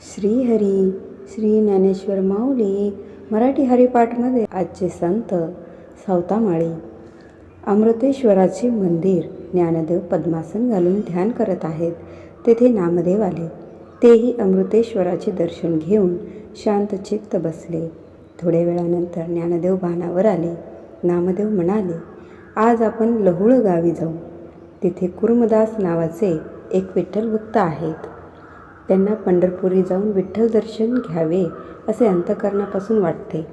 श्रीहरी श्री ज्ञानेश्वर माऊली मराठी हरिपाठमध्ये आजचे संत सावतामाळी. अमृतेश्वराचे मंदिर ज्ञानदेव पद्मासन घालून ध्यान करत आहेत. तेथे नामदेव आले. तेही अमृतेश्वराचे दर्शन घेऊन शांतचित्त बसले. थोड्या वेळानंतर ज्ञानदेव भानावर आले. नामदेव म्हणाले आज आपण लहुळ गावी जाऊ. तिथे कुर्मदास नावाचे एक विठ्ठल भक्त आहेत. त्यांना पंढरपुरी जाऊन विठ्ठल दर्शन घ्यावे असे अंतकरणापासून वाटते.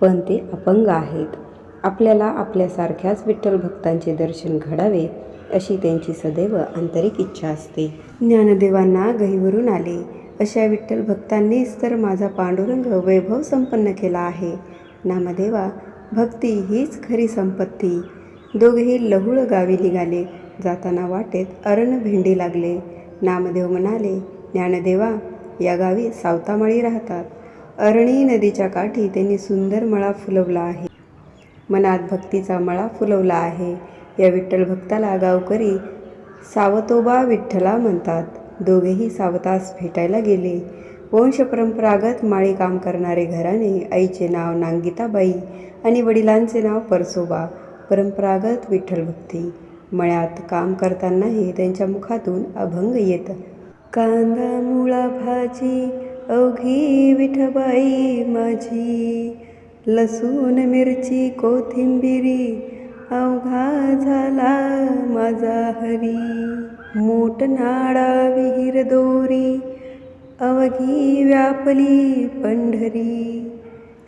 पण ते अपंग आहेत. आपल्याला आपल्यासारख्याच विठ्ठल भक्तांचे दर्शन घडावे अशी त्यांची सदैव आंतरिक इच्छा असते. ज्ञानदेवांना गहीवरून आले. अशा विठ्ठल भक्तांनीच तर माझा पांडुरंग वैभव संपन्न केला आहे. नामदेवा भक्ती हीच खरी संपत्ती. दोघेही लहुळ गावी निघाले. जाताना वाटेत अरण भेंडी लागले. नामदेव म्हणाले ज्ञानदेवा या गावी सावतामाळी राहतात. अरणी नदीच्या काठी त्यांनी सुंदर मळा फुलवला आहे. मनात भक्तीचा मळा फुलवला आहे. या विठ्ठल भक्ताला गावकरी सावतोबा विठ्ठला म्हणतात. दोघेही सावतास भेटायला गेले. वंशपरंपरागत माळी काम करणारे घराणे आईचे नाव नांगिताबाई आणि वडिलांचे नाव परसोबा परंपरागत विठ्ठल भक्ती. मळ्यात काम करतानाही त्यांच्या मुखातून अभंग येत कांदा मुळा भाजी अवघी विठबाई माझी. लसूण मिरची कोथिंबिरी अवघा झाला माझा हरी. मोठ नाडा विहीर दोरी अवघी व्यापली पंढरी.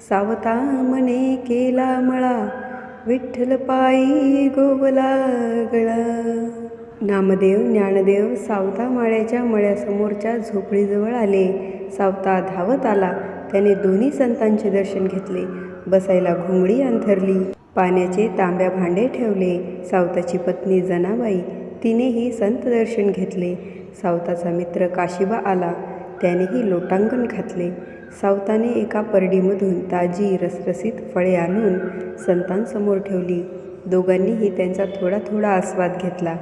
सावता मने केला मळा विठ्ठल पायी गोवला गळा. नामदेव ज्ञानदेव सावता माळ्याच्या मळ्यासमोरच्या झोपडीजवळ आले. सावता धावत आला. त्याने दोन्ही संतांचे दर्शन घेतले. बसायला घुंगडी अंथरली. पाण्याचे तांब्या भांडे ठेवले. सावताची पत्नी जनाबाई तिनेही संत दर्शन घेतले. सावताचा मित्र काशिबा आला. त्यानेही लोटांगण घातले. सावताने एका परडीमधून ताजी रसरसीत फळे आणून संतांसमोर ठेवली. दोघांनीही त्यांचा थोडा थोडा आस्वाद घेतला.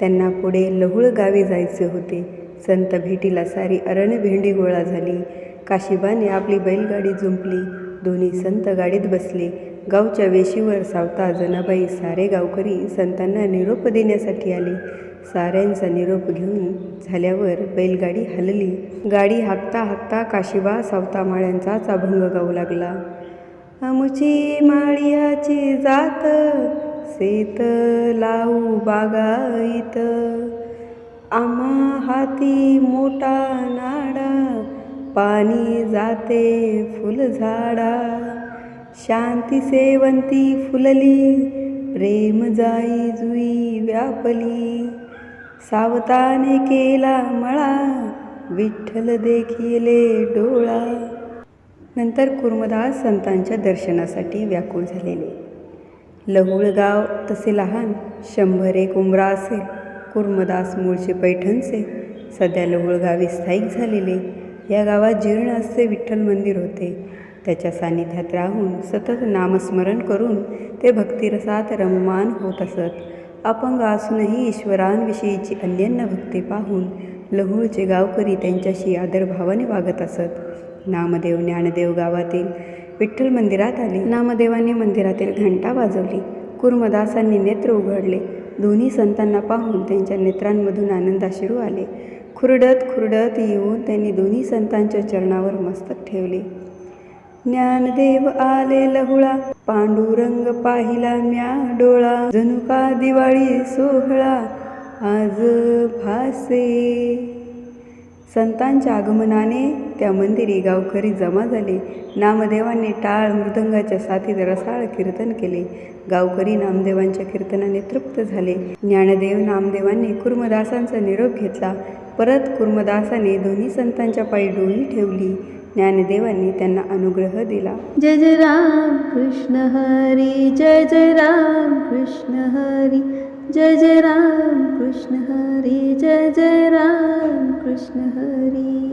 त्यांना पुढे लहुळ गावी जायचे होते. संत भेटीला सारी अरणभेंडी गोळा झाली. काशिबाने आपली बैलगाडी जुंपली. दोन्ही संत गाडीत बसले. गावच्या वेशीवर सावता जनाबाई सारे गावकरी संतांना निरोप देण्यासाठी आले. साऱ्यांचा निरोप घेऊन झाल्यावर बैलगाडी हलली. गाडी हाकता हाकता काशिबा सावता माळ्यांचाच अभंग गाऊ लागला. आमुची माळियाची जात सेत लावू बागायत आम्हा हाती मोठा नाडा पाणी जाते फुलझाडा शांती सेवंती फुलली प्रेम जाई जुई व्यापली. सावताने केला मळा विठ्ठल देखिले डोळा. नंतर कुर्मदास संतांच्या दर्शनासाठी व्याकुळ झालेले. लहुळ गाव तसे लहान शंभर एक उमरा असे. कुर्मदास मूळचे पैठणचे. सध्या लहुळ गावी स्थायिक झालेले. या गावात जीर्ण असे विठ्ठल मंदिर होते. त्याच्या सान्निध्यात राहून सतत नामस्मरण करून ते भक्तिरसात रममान होत असत. अपंग असूनही ईश्वरांविषयीची अन्यन्य भक्ती पाहून लहुळचे गावकरी त्यांच्याशी आदरभावाने वागत असत. नामदेव ज्ञानदेव गावातील विठ्ठल मंदिरात आले. नामदेवांनी मंदिरातील घंटा वाजवली. कुर्मदासांनी नेत्र उघडले. दोन्ही संतांना पाहून त्यांच्या नेत्रांमधून आनंदाश्रू आले. खुरडत खुरडत येऊन त्यांनी दोन्ही संतांच्या चरणावर मस्तक ठेवले. ज्ञानदेव आले लहुळा. पांडुरंग पाहिला म्या डोळा. जणू का दिवाळी सोहळा. आज भासे. संतांच्या आगमनाने त्या मंदिरी गावकरी जमा झाले. नामदेवांनी टाळ मृदंगाच्या साथीत रसाळ कीर्तन केले. गावकरी नामदेवांच्या कीर्तनाने तृप्त झाले. ज्ञानदेव नामदेवांनी कुर्मदासांचा निरोप घेतला. परत कुर्मदासाने दोन्ही संतांच्या पायी डोळी ठेवली. ज्ञानदेवांनी त्यांना अनुग्रह दिला. जय जय राम कृष्ण हरी जय जय राम कृष्ण हरी जय जय राम कृष्ण हरी जय जय राम कृष्ण हरी